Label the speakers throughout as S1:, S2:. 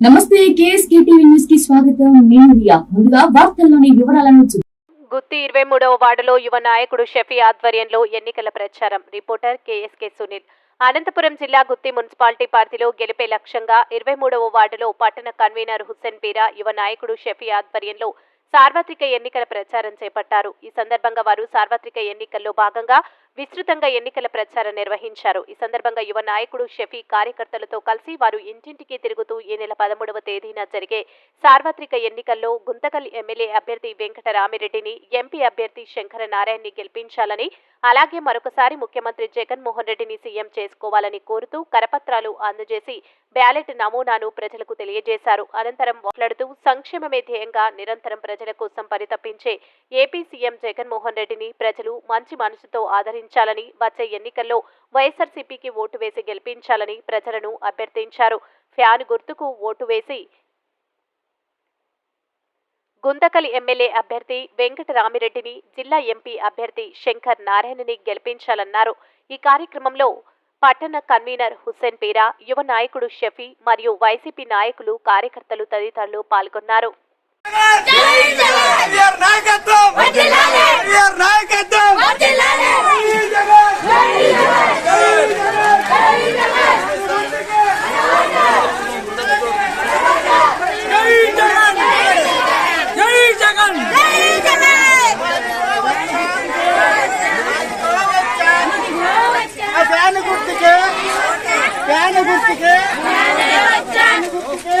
S1: నమస్తే KSK TV న్యూస్కి స్వాగతం. నేను రియా. ముందుగా వార్తల్లోని వివరాలను
S2: గుత్తి ఇరవై మూడవ వార్డులో యువ నాయకుడు షఫీ ఆధ్వర్యంలో ఎన్నికల ప్రచారం. Reporter KSK Sunil. అనంతపురం జిల్లా గుత్తి మున్సిపాలిటీ పార్టీలో గెలిపే లక్ష్యంగా ఇరవై మూడవ వార్డులో పట్టణ కన్వీనర్ హుస్సేన్ పీరా యువ నాయకుడు షఫీ ఆధ్వర్యంలో సార్వత్రిక ఎన్నికల ప్రచారం చేపట్టారు. ఈ సందర్భంగా వారు సార్వత్రిక ఎన్నికల్లో భాగంగా విస్తృతంగా ఎన్నికల ప్రచారం నిర్వహించారు. ఈ సందర్భంగా యువ నాయకుడు షఫీ కార్యకర్తలతో కలిసి వారు ఇంటింటికి తిరుగుతూ ఈ నెల పదమూడవ తేదీన జరిగే సార్వత్రిక ఎన్నికల్లో గుంతకల్ ఎమ్మెల్యే అభ్యర్థి వెంకటరామిరెడ్డిని ఎంపీ అభ్యర్థి శంకర నారాయణని గెలిపించాలని అలాగే మరొకసారి ముఖ్యమంత్రి జగన్మోహన్ రెడ్డిని సీఎం చేసుకోవాలని కోరుతూ కరపత్రాలు అందజేసి బ్యాలెట్ నమూనాను ప్రజలకు తెలియజేశారు. అనంతరం మాట్లాడుతూ సంక్షేమమే ధ్యేయంగా నిరంతరం ప్రజల కోసం పరితపించే ఏపీ సీఎం జగన్మోహన్ రెడ్డిని ప్రజలు మంచి మనసుతో ఆదరించాలని వచ్చే ఎన్నికల్లో వైఎస్ఆర్సీపీకి ఓటు వేసి గెలిపించాలని ప్రజలను అభ్యర్థించారు. ఫ్యాన్ గుర్తుకు ఓటు వేసి గుంతకల్ ఎమ్మెల్యే అభ్యర్థి వెంకటరామిరెడ్డిని జిల్లా ఎంపీ అభ్యర్థి శంకర్ నారాయణని గెలిపించాలన్నారు. ఈ కార్యక్రమంలో పట్టణ కన్వీనర్ హుస్సేన్ పీరా యువ నాయకుడు షఫీ మరియు వైసీపీ నాయకులు కార్యకర్తలు తదితరులు పాల్గొన్నారు.
S3: నాయకత్వం ఎన్టీఆర్ నాయకత్వం జై జగన్ జై జగన్ జై జగన్ ఆ ఫ్యాన్ గుర్తుకే ఫ్యాన్ గుర్తుకే ఫ్యాన్ గుర్తుకే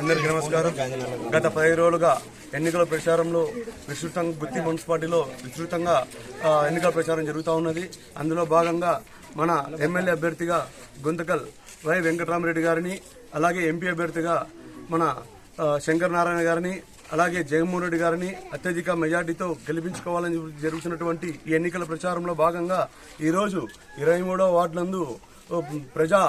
S4: అందరికీ నమస్కారం. గత పది రోజులుగా ఎన్నికల ప్రచారంలో విస్తృతంగా గుత్తి మున్సిపాలిటీలో విస్తృతంగా ఎన్నికల ప్రచారం జరుగుతూ ఉన్నది. అందులో భాగంగా మన ఎమ్మెల్యే అభ్యర్థిగా గుంతకల్ వై వెంకటరామరెడ్డి గారిని అలాగే ఎంపీ అభ్యర్థిగా మన శంకర్ నారాయణ గారిని అలాగే జగన్మోహన్ రెడ్డి గారిని అత్యధిక మెజార్టీతో గెలిపించుకోవాలని జరుగుతున్నటువంటి ఈ ఎన్నికల ప్రచారంలో భాగంగా ఈరోజు ఇరవై మూడవ వార్డు నందు ప్రజా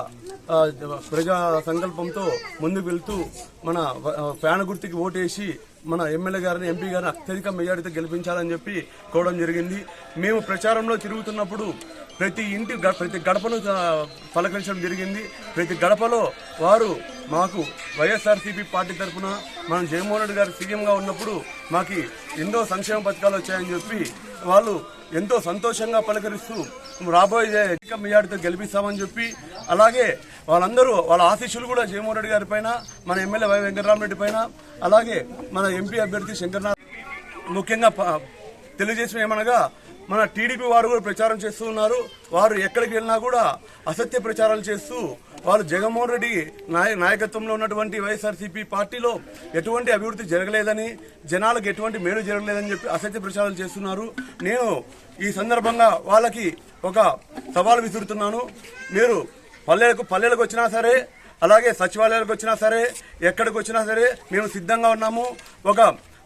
S4: ప్రజా సంకల్పంతో ముందుకు వెళ్తూ మన వ- ఫ్యాన్ గుర్తుకి ఓటేసి మన ఎమ్మెల్యే గారిని ఎంపీ గారిని అత్యధిక మెజారిటీతో గెలిపించాలని చెప్పి కోవడం జరిగింది. మేము ప్రచారంలో తిరుగుతున్నప్పుడు ప్రతి ఇంటి గ- ప్రతి గడపను పలకరించడం జరిగింది. ప్రతి గడపలో వారు మాకు వైఎస్ఆర్సీపీ పార్టీ తరఫున మనం జగన్మోహన్ రెడ్డి గారు సీఎంగా ఉన్నప్పుడు మాకు ఎన్నో సంక్షేమ పథకాలు వచ్చాయని చెప్పి వాళ్ళు ఎంతో సంతోషంగా పలకరిస్తూ రాబోయే అధిక మెజార్టీతో గెలిపిస్తామని చెప్పి అలాగే వాళ్ళందరూ వాళ్ళ ఆశీస్సులు కూడా జయమోహన్ రెడ్డి గారి పైన మన ఎమ్మెల్యే వై వెంకటరామరెడ్డి పైన అలాగే మన ఎంపీ అభ్యర్థి శంకర్నాథ్ ముఖ్యంగా తెలియజేసిన ఏమనగా మన టీడీపీ వారు కూడా ప్రచారం చేస్తూ ఉన్నారు. వారు ఎక్కడికి వెళ్ళినా కూడా అసత్య ప్రచారాలు చేస్తూ వాళ్ళు జగన్మోహన్ రెడ్డి నాయ నాయకత్వంలో ఉన్నటువంటి వైఎస్ఆర్సీపీ పార్టీలో ఎటువంటి అభివృద్ధి జరగలేదని జనాలకు ఎటువంటి మేలు జరగలేదని చెప్పి అసత్య ప్రచారాలు చేస్తున్నారు. నేను ఈ సందర్భంగా వాళ్ళకి ఒక సవాల్ విసురుతున్నాను. మీరు పల్లెలకు పల్లెలకు వచ్చినా సరే అలాగే సచివాలయాలకు వచ్చినా సరే ఎక్కడికి వచ్చినా సరే మేము సిద్ధంగా ఉన్నాము. ఒక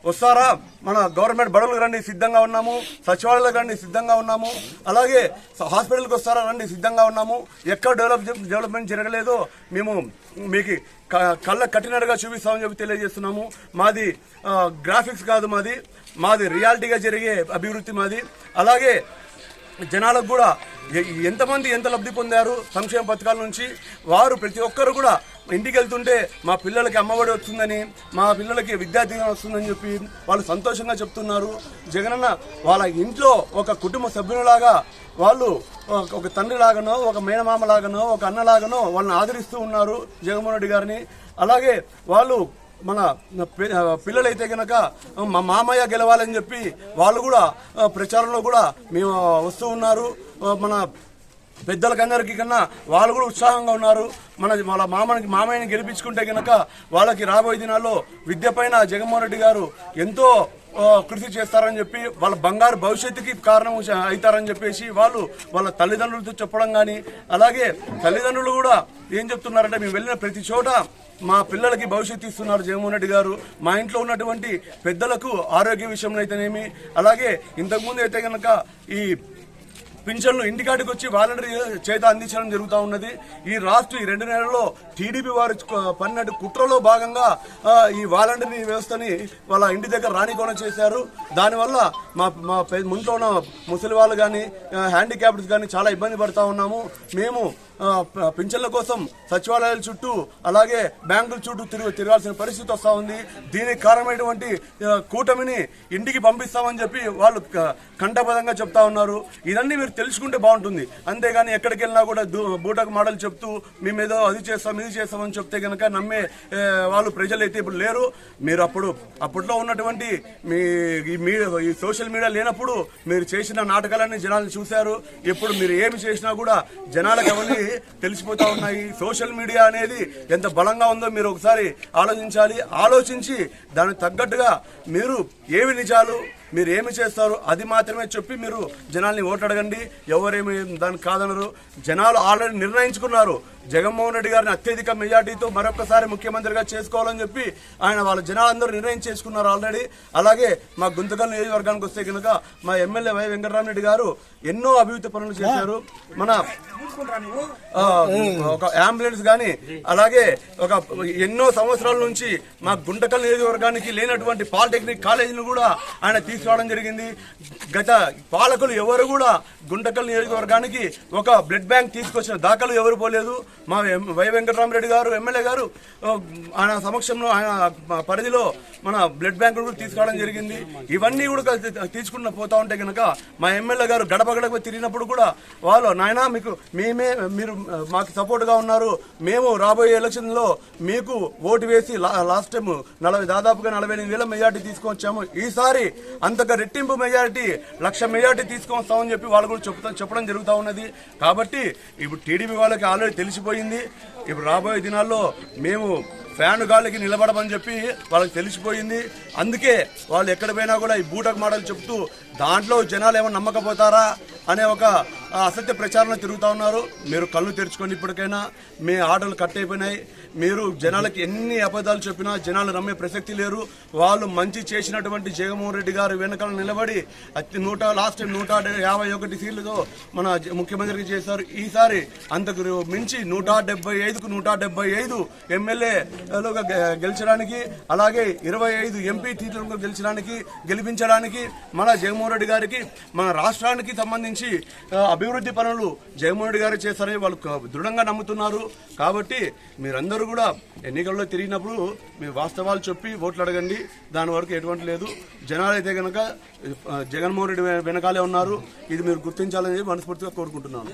S4: వస్తారా మన గవర్నమెంట్ బడులకు రండి సిద్ధంగా ఉన్నాము. సచివాలయాలకు రండి సిద్ధంగా ఉన్నాము. అలాగే హాస్పిటల్కి వస్తారా రండి సిద్ధంగా ఉన్నాము. ఎక్కడ డెవలప్ డెవలప్మెంట్ జరగలేదో మేము మీకు క- కళ్ళ కట్టినట్టుగా చూపిస్తామని చెప్పి తెలియజేస్తున్నాము. మాది గ్రాఫిక్స్ కాదు మాది. మాది రియాలిటీగా జరిగే అభివృద్ధి మాది. అలాగే జనాలకు కూడా ఎంతమంది ఎంత లబ్ధి పొందారు సంక్షేమ పథకాల నుంచి వారు ప్రతి ఒక్కరు కూడా ఇంటికి వెళ్తుంటే మా పిల్లలకి అమ్మఒడి వస్తుందని మా పిల్లలకి విద్యార్థిగా వస్తుందని చెప్పి వాళ్ళు సంతోషంగా చెప్తున్నారు. జగనన్న వాళ్ళ ఇంట్లో ఒక కుటుంబ సభ్యులలాగా వాళ్ళు ఒక- తండ్రి లాగానో ఒక మేనమామ లాగానో ఒక అన్న లాగానో వాళ్ళని ఆదరిస్తూ ఉన్నారు జగన్మోహన్ రెడ్డి గారిని. అలాగే వాళ్ళు మన పిల్లలైతే గనక మా మామయ్య గెలవాలని చెప్పి వాళ్ళు కూడా ప్రచారంలో కూడా మేము వస్తూ ఉన్నారు. మన పెద్దలకందరికీ కన్నా వాళ్ళు కూడా ఉత్సాహంగా ఉన్నారు. మన వాళ్ళ మామని మామయ్యని గెలిపించుకుంటే కనుక వాళ్ళకి రాబోయే దినాల్లో విద్య పైన జగన్మోహన్ రెడ్డి గారు ఎంతో కృషి చేస్తారని చెప్పి వాళ్ళ బంగారు భవిష్యత్తుకి కారణం అవుతారని చెప్పేసి వాళ్ళు వాళ్ళ తల్లిదండ్రులతో చెప్పడం కానీ అలాగే తల్లిదండ్రులు కూడా ఏం చెప్తున్నారంటే మేము వెళ్ళిన ప్రతి చోట మా పిల్లలకి భవిష్యత్తు ఇస్తున్నారు జగన్మోహన్ రెడ్డి గారు. మా ఇంట్లో ఉన్నటువంటి పెద్దలకు ఆరోగ్య విషయంలో అయితేనేమి అలాగే ఇంతకుముందు అయితే కనుక ఈ పింఛన్లు ఇంటికాడికి వచ్చి వాలంటరీ చేత అందించడం జరుగుతూ ఉన్నది. ఈ రాష్ట్ర ఈ రెండు నెలల్లో టీడీపీ వారు పన్నెండు కుట్రలో భాగంగా ఈ వాలంటరీ వ్యవస్థని వాళ్ళ ఇంటి దగ్గర రానికోన చేశారు. దానివల్ల మా మా పె- ముంట్లో ఉన్న ముసలి వాళ్ళు కానీ హ్యాండిక్యాప్డ్స్ కానీ చాలా ఇబ్బంది పడతా ఉన్నాము. మేము పింఛన్ల కోసం సచివాలయాల చుట్టూ అలాగే బ్యాంకుల చుట్టూ తిరుగు తిరగాల్సిన పరిస్థితి వస్తూ ఉంది. దీనికి కారణమైనటువంటి కూటమిని ఇంటికి పంపిస్తామని చెప్పి వాళ్ళు కంఠపదంగా చెప్తా ఉన్నారు. ఇదన్నీ మీరు తెలుసుకుంటే బాగుంటుంది. అంతేగాని ఎక్కడికి వెళ్ళినా కూడా దూ- బూటకు మాటలు చెప్తూ మేము ఏదో అది చేస్తాం ఇది చేస్తామని చెప్తే కనుక నమ్మే వాళ్ళు ప్రజలు అయితే ఇప్పుడు లేరు. మీరు అప్పుడు అప్పట్లో ఉన్నటువంటి మీ ఈ ఈ సోషల్ మీడియా లేనప్పుడు మీరు చేసిన నాటకాలన్నీ జనాలు చూశారు. ఇప్పుడు మీరు ఏమి చేసినా కూడా జనాలకు అవన్నీ తెలిసిపోతా ఉన్నాయి. సోషల్ మీడియా అనేది ఎంత బలంగా ఉందో మీరు ఒకసారి ఆలోచించాలి. ఆలోచించి దానికి తగ్గట్టుగా మీరు ఏవి నిజాలు మీరు ఏమి చేస్తారు అది మాత్రమే చెప్పి మీరు జనాల్ని ఓటు అడగండి ఎవరేమి దానికి కాదనరు. జనాలు ఆల్రెడీ నిర్ణయించుకున్నారు. జగన్మోహన్ రెడ్డి గారిని అత్యధిక మెజార్టీతో మరొకసారి ముఖ్యమంత్రిగా చేసుకోవాలని చెప్పి ఆయన వాళ్ళ జనాలందరూ నిర్ణయం చేసుకున్నారు ఆల్రెడీ. అలాగే మా గుంతకల్ నియోజకవర్గానికి వస్తే కనుక మా ఎమ్మెల్యే వై వెంకటరామరెడ్డి గారు ఎన్నో అభివృద్ధి పనులు చేశారు. మన ఒక అంబులెన్స్ కానీ అలాగే ఒక ఎన్నో సంవత్సరాల నుంచి మా గుంటకల్ నియోజకవర్గానికి లేనటువంటి పాలిటెక్నిక్ కాలేజీని కూడా ఆయన తీసుకురావడం జరిగింది. గత పాలకులు ఎవరు కూడా గుంటకల్ నియోజకవర్గానికి ఒక బ్లడ్ బ్యాంక్ తీసుకొచ్చిన దాఖలు ఎవరు పోలేదు. మా వై వెంకటరామరెడ్డి గారు ఎమ్మెల్యే గారు ఆయన సమక్షంలో ఆయన పరిధిలో మన బ్లడ్ బ్యాంకులు కూడా తీసుకురావడం జరిగింది. ఇవన్నీ కూడా తీసుకున్న తీసుకుంటూ పోతా ఉంటే కనుక మా ఎమ్మెల్యే గారు గడప గడప తిరిగినప్పుడు కూడా వాళ్ళు నాయన మీకు మేమే మీరు మాకు సపోర్ట్గా ఉన్నారు. మేము రాబోయే ఎలక్షన్లో మీకు ఓటు వేసి లా- లాస్ట్ టైం నలభై దాదాపుగా నలభై ఎనిమిది వేల మెజార్టీ తీసుకొచ్చాము. ఈసారి అంతగా రెట్టింపు మెజార్టీ లక్ష మెజార్టీ తీసుకొస్తామని చెప్పి వాళ్ళు కూడా చెప్తా చెప్పడం జరుగుతూ ఉన్నది. కాబట్టి ఇప్పుడు టీడీపీ వాళ్ళకి ఆల్రెడీ తెలిసిపోయింది. ఇప్పుడు రాబోయే దినాల్లో మేము ఫ్యాన్ గాలికి నిలబడమని చెప్పి వాళ్ళకి తెలిసిపోయింది. అందుకే వాళ్ళు ఎక్కడ పోయినా కూడా ఈ బూటకు మాటలు చెప్తూ దాంట్లో జనాలు ఏమైనా నమ్మకపోతారా? అనే ఒక అసత్య ప్రచారంలో తిరుగుతూ ఉన్నారు. మీరు కళ్ళు తెరుచుకొని ఇప్పటికైనా. మీ ఆటలు కట్ అయిపోయినాయి. మీరు జనాలకి ఎన్ని అబద్ధాలు చెప్పినా జనాలు నమ్మే ప్రసక్తి లేరు. వాళ్ళు మంచి చేసినటువంటి జగన్మోహన్ రెడ్డి గారు వెనకాల నిలబడి అతి నూట లాస్ట్ టైం నూట యాభై ఒకటి సీట్లతో మన ముఖ్యమంత్రికి చేశారు. ఈసారి అంతకు మించి నూట డెబ్బై ఐదుకు నూట డెబ్బై ఐదు ఎమ్మెల్యేలుగా గె- గెలిచడానికి అలాగే ఇరవై ఐదు ఎంపీ సీట్లను గెలిచడానికి గెలిపించడానికి మన జగన్మోహన్ రెడ్డి గారికి మన రాష్ట్రానికి సంబంధించి ఆ, అభివృద్ధి పనులు జగన్మోహన్ రెడ్డి గారు చేస్తారని వాళ్ళు దృఢంగా నమ్ముతున్నారు. కాబట్టి మీరందరూ కూడా ఎన్నికల్లో తిరిగినప్పుడు మీ వాస్తవాలు చెప్పి ఓట్లు అడగండి. దాని వరకు ఎటువంటి లేదు. జనాలు అయితే కనుక జగన్మోహన్ రెడ్డి వెనకాలే ఉన్నారు. ఇది మీరు గుర్తించాలని మనస్ఫూర్తిగా కోరుకుంటున్నాను.